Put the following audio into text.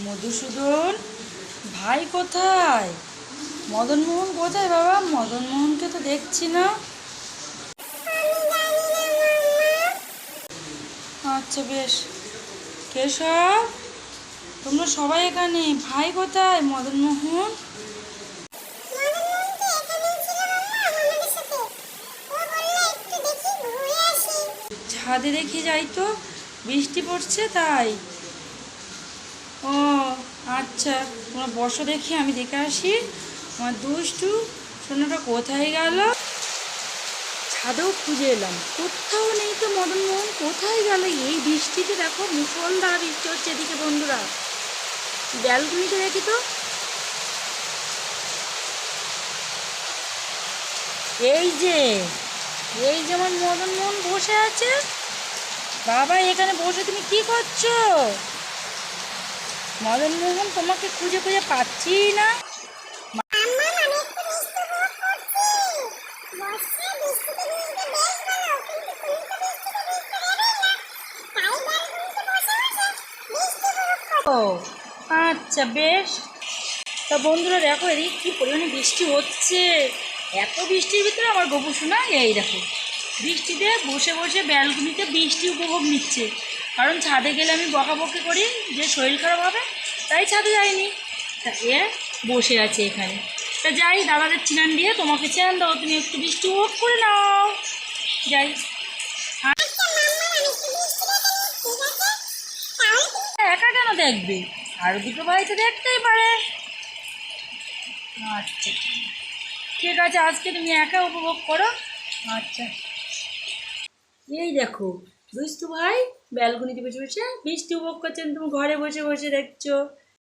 মধুসূদন, ভাই কোথায়? মদনমোহন কোথায় বাবা? মদনমোহনকে তো দেখছি না। আচ্ছা বেশ। কেশব, তোমরা সবাই এখানে। ভাই কোথায়? মদনমোহন? ছাদে দেখি যাই তো। বৃষ্টি পড়ছে তাই। আচ্ছা তোমরা বসো দেখি, আমি দেখে আসি। আমার দুষ্টু, সোনাটা কোথায় গেল? ছাদেও খুঁজে এলাম। কোথাও নেই তো মদন মোহন, কোথায় গেল? এই বৃষ্টিতে দেখো মুসলধারা বৃষ্টি হচ্ছে এদিকে বন্ধুরা। ব্যালকনিতে দেখি তো। এই যে, এই যেমন মদনমোহন বসে আছে। বাবা, এখানে বসে তুমি কি করছ? মদনমোহন তোমাকে খুঁজে খুঁজে পাচ্ছি না। ও আচ্ছা বেশ। তা বন্ধুরা দেখো এদিকে কী পরিমাণে বৃষ্টি হচ্ছে। এত বৃষ্টির ভিতরে আমার গপু শোনা এই দেখো বৃষ্টিতে বসে বসে ব্যালকনিতে বৃষ্টি উপভোগ নিচ্ছে। কারণ ছাদে গেলে আমি বকাবকি করি, যে শরীর খারাপ হবে, তাই ছাদে যাইনি। তা এ বসে আছে এখানে। তা যাই, দাদাদের চিনান দিয়ে তোমাকে চেন দাও, তুমি একটু বৃষ্টি উপভোগ করে নাও। যাই। একা কেন দেখবে? আরও দুটো ভাই তো দেখতেই পারে। আচ্ছা। ঠিক আছে, আজকে তুমি একা উপভোগ করো। আচ্ছা। এই দেখো, দুষ্টু ভাই ব্যালকনিতে বসে বসে বৃষ্টি উপভোগ করছেন। তুমি ঘরে বসে বসে দেখছ।